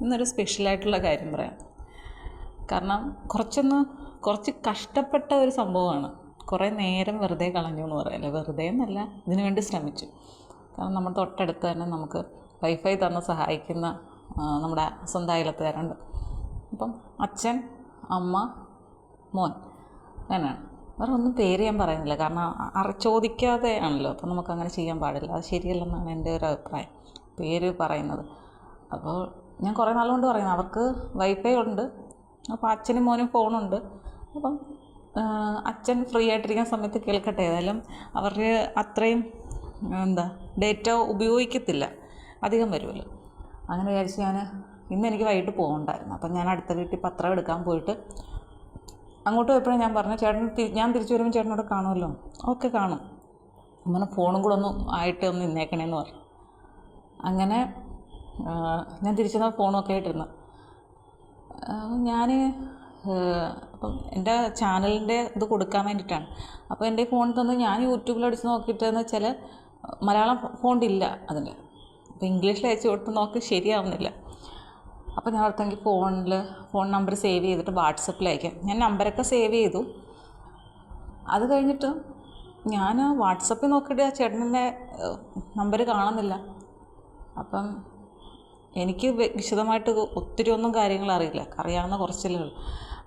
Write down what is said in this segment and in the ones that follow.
ഇന്നൊരു സ്പെഷ്യലായിട്ടുള്ള കാര്യം പറയാം. കാരണം കുറച്ചൊന്ന് കുറച്ച് കഷ്ടപ്പെട്ട ഒരു സംഭവമാണ്. കുറേ നേരം വെറുതെ കളഞ്ഞു എന്ന് പറയല്ലേ? വെറുതെ എന്നല്ല ഇതിനു വേണ്ടി ശ്രമിച്ചു. കാരണം നമ്മൾ തൊട്ടടുത്ത് തന്നെ നമുക്ക് വൈഫൈ തന്ന് സഹായിക്കുന്ന നമ്മുടെ സ്വന്തം അയലത്തുകാരുണ്ട് അപ്പം അച്ഛൻ അമ്മ മോൻ അങ്ങനെയാണ്. വേറെ ഒന്നും പേര് ഞാൻ പറയുന്നില്ല. കാരണം അറി ചോദിക്കാതെ ആണല്ലോ. അപ്പം നമുക്കങ്ങനെ ചെയ്യാൻ പാടില്ല. അത് ശരിയല്ലെന്നാണ് എന്റെ ഒരു അഭിപ്രായം. പേര് പറയുന്നത്. അപ്പോൾ ഞാൻ കുറേ നാളുകൊണ്ട് പറയുന്നത് അവർക്ക് വൈഫൈ ഉണ്ട് അപ്പോൾ അച്ഛനും മോനും ഫോണുണ്ട്. അപ്പം അച്ഛൻ ഫ്രീ ആയിട്ടിരിക്കുന്ന സമയത്ത് കേൾക്കട്ടെ ഏതായാലും അവർ അത്രയും എന്താ ഡേറ്റ ഉപയോഗിക്കത്തില്ല അധികം വരുമല്ലോ. അങ്ങനെ വിചാരിച്ച് ഞാൻ ഇന്ന് എനിക്ക് വൈകിട്ട് പോകണ്ടായിരുന്നു. അപ്പം ഞാൻ അടുത്ത വീട്ടിൽ പത്രം എടുക്കാൻ പോയിട്ട് അങ്ങോട്ട് പോയപ്പോഴും ഞാൻ പറഞ്ഞു ചേട്ടൻ ഞാൻ തിരിച്ചു വരുമ്പോൾ ചേട്ടനോട് കാണുമല്ലോ. ഓക്കെ കാണും. അങ്ങനെ ഫോണും കൂടെ ഒന്ന് ആയിട്ട് ഒന്ന് ഇന്നേക്കണേന്ന് പറഞ്ഞു. അങ്ങനെ ഞാൻ തിരിച്ചു ഫോണൊക്കെ ആയിട്ടിരുന്നു. ഞാൻ അപ്പം എന്റെ ചാനലിന്റെ ഇത് കൊടുക്കാൻ വേണ്ടിയിട്ടാണ്. അപ്പോൾ എന്റെ ഫോണിൽ തന്നെ ഞാൻ യൂട്യൂബിൽ അടിച്ച് നോക്കിയിട്ടെന്ന് വെച്ചാൽ മലയാളം ഫോണ്ടില്ല അതിൽ അപ്പോൾ ഇംഗ്ലീഷിൽ അയച്ചു കൊടുത്ത് നോക്കി ശരിയാവുന്നില്ല. അപ്പോൾ ഞാൻ ഓർത്തെങ്കിൽ ഫോണിൽ ഫോൺ നമ്പർ സേവ് ചെയ്തിട്ട് വാട്സപ്പിൽ അയക്കാം. ഞാൻ നമ്പരൊക്കെ സേവ് ചെയ്തു. അത് കഴിഞ്ഞിട്ട് ഞാൻ വാട്സപ്പിൽ നോക്കിയിട്ട് ആ ചേട്ടന്റെ നമ്പർ കാണുന്നില്ല. അപ്പം എനിക്ക് വിശദമായിട്ട് ഒത്തിരി ഒന്നും കാര്യങ്ങൾ അറിയില്ല. അറിയാവുന്ന കുറച്ചല്ലേ ഉള്ളൂ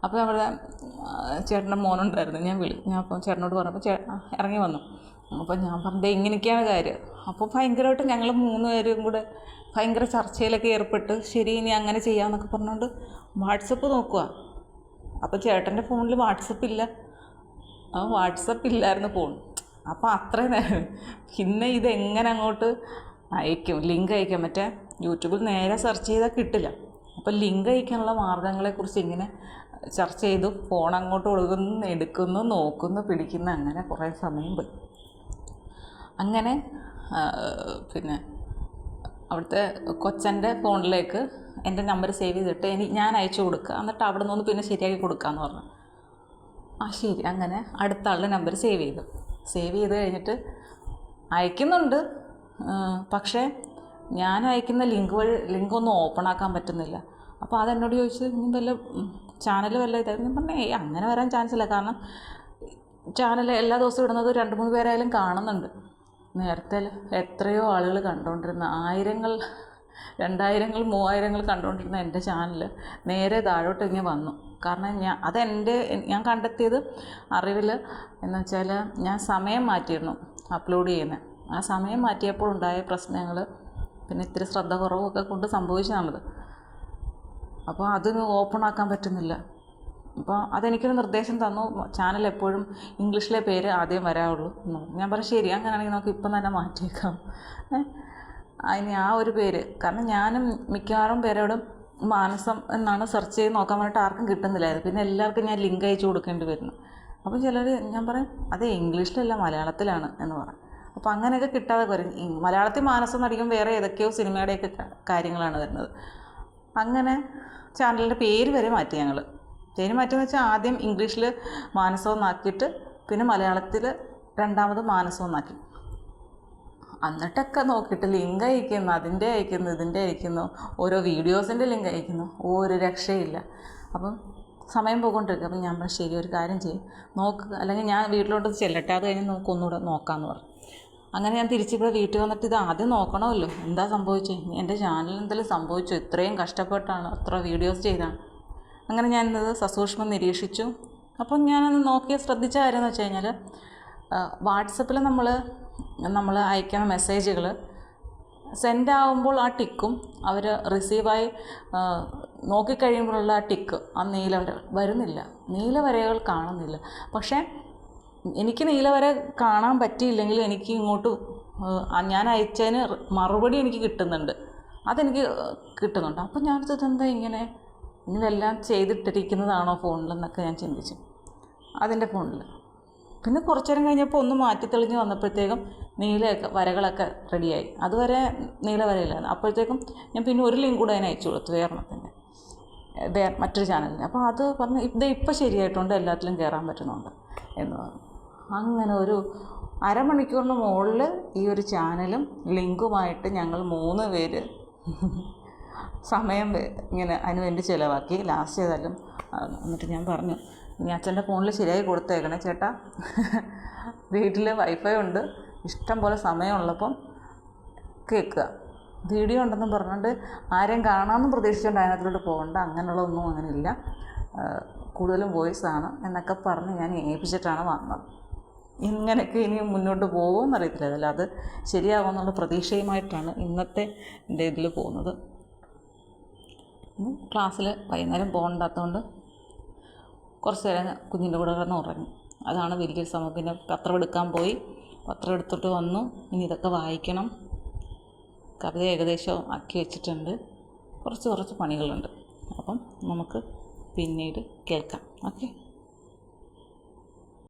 അപ്പോൾ അവിടെ ചേട്ടന്റെ മോനുണ്ടായിരുന്നു. ഞാൻ വിളി ഞാൻ അപ്പം ചേട്ടനോട് പറഞ്ഞപ്പോൾ ചേ ഇറങ്ങി വന്നു. അപ്പോൾ ഞാൻ പറഞ്ഞത് ഇങ്ങനെയൊക്കെയാണ് കാര്യം. അപ്പോൾ ഭയങ്കരമായിട്ട് ഞങ്ങൾ മൂന്ന് പേരും കൂടെ ഭയങ്കര ചർച്ചയിലൊക്കെ ഏർപ്പെട്ട് ശരി ഇനി അങ്ങനെ ചെയ്യാമെന്നൊക്കെ പറഞ്ഞുകൊണ്ട് വാട്സപ്പ് നോക്കുക അപ്പോൾ ചേട്ടന്റെ ഫോണിൽ വാട്സപ്പ് ഇല്ല. ആ വാട്സപ്പ് ഇല്ലായിരുന്നു ഫോൺ. അപ്പോൾ അത്രയും നേരം പിന്നെ ഇതെങ്ങനെ അങ്ങോട്ട് അയക്കും ലിങ്ക് അയക്കാൻ മറ്റേ യൂട്യൂബിൽ നേരെ സെർച്ച് ചെയ്താൽ കിട്ടില്ല. അപ്പോൾ ലിങ്ക് അയക്കാനുള്ള മാർഗങ്ങളെക്കുറിച്ച് ഇങ്ങനെ ചർച്ച ചെയ്തു ഫോൺ അങ്ങോട്ട് കൊടുക്കുന്നു എടുക്കുന്നു നോക്കുന്നു പിടിക്കുന്നു അങ്ങനെ കുറേ സമയം പോയി. അങ്ങനെ പിന്നെ അവിടുത്തെ കൊച്ചന്റെ ഫോണിലേക്ക് എന്റെ നമ്പർ സേവ് ചെയ്തിട്ട് ഇനി ഞാൻ അയച്ചു കൊടുക്കുക. എന്നിട്ട് അവിടെ നിന്ന് പിന്നെ ശരിയാക്കി കൊടുക്കാമെന്ന് പറഞ്ഞു. ആ ശരി. അങ്ങനെ അടുത്ത ആളുടെ നമ്പർ സേവ് ചെയ്തു. സേവ് ചെയ്ത് കഴിഞ്ഞിട്ട് അയക്കുന്നുണ്ട്. പക്ഷേ ഞാൻ അയക്കുന്ന ലിങ്ക് വഴി ലിങ്ക് ഒന്നും ഓപ്പൺ ആക്കാൻ പറ്റുന്നില്ല. അപ്പോൾ അതെന്നോട് ചോദിച്ചത് ഇനി വല്ല ചാനൽ വല്ല ഇതായിരുന്നു? പറഞ്ഞു ഏയ് അങ്ങനെ വരാൻ ചാൻസ് ഇല്ല. കാരണം ചാനൽ എല്ലാ ദിവസവും ഇടുന്നത് രണ്ട് മൂന്ന് പേരായാലും കാണുന്നുണ്ട്. നേരത്തെ എത്രയോ ആളുകൾ കണ്ടുകൊണ്ടിരുന്ന ആയിരങ്ങൾ രണ്ടായിരങ്ങൾ മൂവായിരങ്ങൾ കണ്ടുകൊണ്ടിരുന്ന എന്റെ ചാനൽ നേരെ താഴോട്ട് ഇങ്ങനെ വന്നു. കാരണം ഞാൻ അതെന്റെ ഞാൻ കണ്ടെത്തിയത് അറിവിൽ എന്ന് വെച്ചാൽ ഞാൻ സമയം മാറ്റിയിരുന്നു അപ്ലോഡ് ചെയ്യുന്നത് ആ സമയം മാറ്റിയപ്പോൾ ഉണ്ടായ പ്രശ്നങ്ങൾ പിന്നെ ഇത്തിരി ശ്രദ്ധ കുറവൊക്കെ കൊണ്ട് സംഭവിച്ചതാണത്. അപ്പോൾ അതിന് ഓപ്പൺ ആക്കാൻ പറ്റുന്നില്ല. അപ്പോൾ അതെനിക്കൊരു നിർദ്ദേശം തന്നു. ചാനൽ എപ്പോഴും ഇംഗ്ലീഷിലെ പേര് ആദ്യം വരാവുള്ളൂ ഞാൻ പറഞ്ഞു ശരി അങ്ങനെയാണെങ്കിൽ നമുക്ക് ഇപ്പം തന്നെ മാറ്റിയേക്കാം? അതിന് ആ ഒരു പേര്. കാരണം ഞാനും മിക്കവാറും പേരോടും മാനസം എന്നാണ് സെർച്ച് ചെയ്ത് നോക്കാൻ വേണ്ടിയിട്ട് ആർക്കും കിട്ടുന്നില്ലായിരുന്നു. പിന്നെ എല്ലാവർക്കും ഞാൻ ലിങ്ക് അയച്ചു കൊടുക്കേണ്ടി വരുന്നു. അപ്പോൾ ചിലർ ഞാൻ പറയും അതെ ഇംഗ്ലീഷിലല്ല മലയാളത്തിലാണ് എന്ന് പറയും. അപ്പോൾ അങ്ങനെയൊക്കെ കിട്ടാതെ വരും. മലയാളത്തിൽ മാനസം നടിക്കും വേറെ ഏതൊക്കെയോ സിനിമയുടെയൊക്കെ കാര്യങ്ങളാണ് വരുന്നത്. അങ്ങനെ ചാനലിന്റെ പേര് വരെ മാറ്റി ഞങ്ങൾ പേര് മാറ്റിയെന്ന് വെച്ചാൽ ആദ്യം ഇംഗ്ലീഷിൽ മാനസം എന്നാക്കിയിട്ട് പിന്നെ മലയാളത്തിൽ രണ്ടാമത് മാനസം എന്നാക്കി എന്നിട്ടൊക്കെ നോക്കിയിട്ട് ലിങ്ക് അയക്കുന്നു അതിന്റെ അയക്കുന്നു ഇതിന്റെ അയക്കുന്നു ഓരോ വീഡിയോസിന്റെ ലിങ്ക് അയക്കുന്നു ഒരു രക്ഷയില്ല. അപ്പം സമയം പോയിക്കൊണ്ടിരിക്കും. അപ്പം ഞാൻ ശരി ഒരു കാര്യം ചെയ്യും. നോക്കുക അല്ലെങ്കിൽ ഞാൻ വീട്ടിലോട്ട് ചെല്ലട്ടെ അത് കഴിഞ്ഞ് നമുക്ക് ഒന്നുകൂടെ നോക്കാമെന്ന് പറഞ്ഞു. അങ്ങനെ ഞാൻ തിരിച്ചിവിടെ വീട്ടിൽ വന്നിട്ട് ഇത് ആദ്യം നോക്കണമല്ലോ. എന്താ സംഭവിച്ചത് എന്റെ ചാനലിൽ എന്തെങ്കിലും സംഭവിച്ചു? ഇത്രയും കഷ്ടപ്പെട്ടാണ് അത്ര വീഡിയോസ് ചെയ്താണ്. അങ്ങനെ ഞാൻ ഇന്നത് സസൂക്ഷ്മം നിരീക്ഷിച്ചു. അപ്പം ഞാനത് നോക്കിയ ശ്രദ്ധിച്ച കാര്യം എന്ന് വെച്ച് കഴിഞ്ഞാൽ വാട്സപ്പിൽ നമ്മൾ നമ്മൾ അയക്കുന്ന മെസ്സേജുകൾ സെൻഡ് ആവുമ്പോൾ ആ ടിക്കും അവർ റിസീവായി നോക്കിക്കഴിയുമ്പോഴുള്ള ആ ടിക്ക് ആ നീല വര വരുന്നില്ല. നീല വരകൾ കാണുന്നില്ല. പക്ഷേ എനിക്ക് നീല വര കാണാൻ പറ്റിയില്ലെങ്കിൽ എനിക്ക് ഇങ്ങോട്ട് ഞാൻ അയച്ചതിന് മറുപടി എനിക്ക് കിട്ടുന്നുണ്ട്. അതെനിക്ക് കിട്ടുന്നുണ്ട്. അപ്പം ഞാൻ എന്താ ഇങ്ങനെ ഇങ്ങനെല്ലാം ചെയ്തിട്ടിരിക്കുന്നതാണോ ഫോണിലെന്നൊക്കെ ഞാൻ ചിന്തിച്ചു. അതിന്റെ ഫോണിൽ പിന്നെ കുറച്ചു നേരം കഴിഞ്ഞപ്പോൾ ഒന്ന് മാറ്റി തെളിഞ്ഞ് വന്നപ്പോഴത്തേക്കും നീലയൊക്കെ വരകളൊക്കെ റെഡിയായി. അതുവരെ നീല വരയില്ലായിരുന്നു. അപ്പോഴത്തേക്കും ഞാൻ പിന്നെ ഒരു ലിങ്ക് കൂടെ അതിന് അയച്ചു കൊടുത്തു വേറെണ്ണത്തിന്റെ മറ്റൊരു ചാനലിന്. അപ്പോൾ അത് പറഞ്ഞ് ഇത് ഇപ്പം ശരിയായിട്ടുണ്ട് എല്ലാത്തിലും കയറാൻ പറ്റുന്നുണ്ട് എന്ന് പറഞ്ഞു. അങ്ങനെ ഒരു അരമണിക്കൂറിന് മുകളിൽ ഈ ഒരു ചാനലും ലിങ്കുമായിട്ട് ഞങ്ങൾ മൂന്ന് പേര് സമയം ഇങ്ങനെ അതിന് വേണ്ടി ചിലവാക്കി. ലാസ്റ്റ് ചെയ്താലും എന്നിട്ട് ഞാൻ പറഞ്ഞു ഇനി അച്ഛന്റെ ഫോണിൽ ശരിയായി കൊടുത്തേക്കണേ ചേട്ടാ. വീട്ടിൽ വൈഫൈ ഉണ്ട്. ഇഷ്ടം പോലെ സമയമുള്ളപ്പം കേൾക്കുക. വീഡിയോ ഉണ്ടെന്ന് പറഞ്ഞുകൊണ്ട് ആരെയും കാണാമെന്നും പ്രതീക്ഷിച്ചുകൊണ്ട് അതിനകത്തോട്ട് പോകണ്ട. അങ്ങനെയുള്ളതൊന്നും അങ്ങനെയില്ല. കൂടുതലും വോയിസ് ആണ് എന്നൊക്കെ പറഞ്ഞ് ഞാൻ ഏൽപ്പിച്ചിട്ടാണ് വന്നത്. ഇങ്ങനെയൊക്കെ ഇനി മുന്നോട്ട് പോകുമെന്ന് അറിയത്തില്ല. അതല്ല അത് ശരിയാകുമെന്നുള്ള പ്രതീക്ഷയുമായിട്ടാണ് ഇന്നത്തെ എന്റെ ഇതിൽ പോകുന്നത്. ക്ലാസ്സിൽ വൈകുന്നേരം പോകണ്ടാത്തതുകൊണ്ട് കുറച്ച് നേരം കുഞ്ഞിന്റെ കൂടെ കിടന്ന് ഉറങ്ങി. അതാണ് വലിയൊരു സംഭവം. പിന്നെ പത്രം എടുക്കാൻ പോയി. പത്രം എടുത്തിട്ട് വന്നു. ഇനി ഇതൊക്കെ വായിക്കണം. കവിത ഏകദേശം ആക്കി വെച്ചിട്ടുണ്ട്. കുറച്ച് കുറച്ച് പണികളുണ്ട്. അപ്പം നമുക്ക് പിന്നീട് കേൾക്കാം. ഓക്കെ?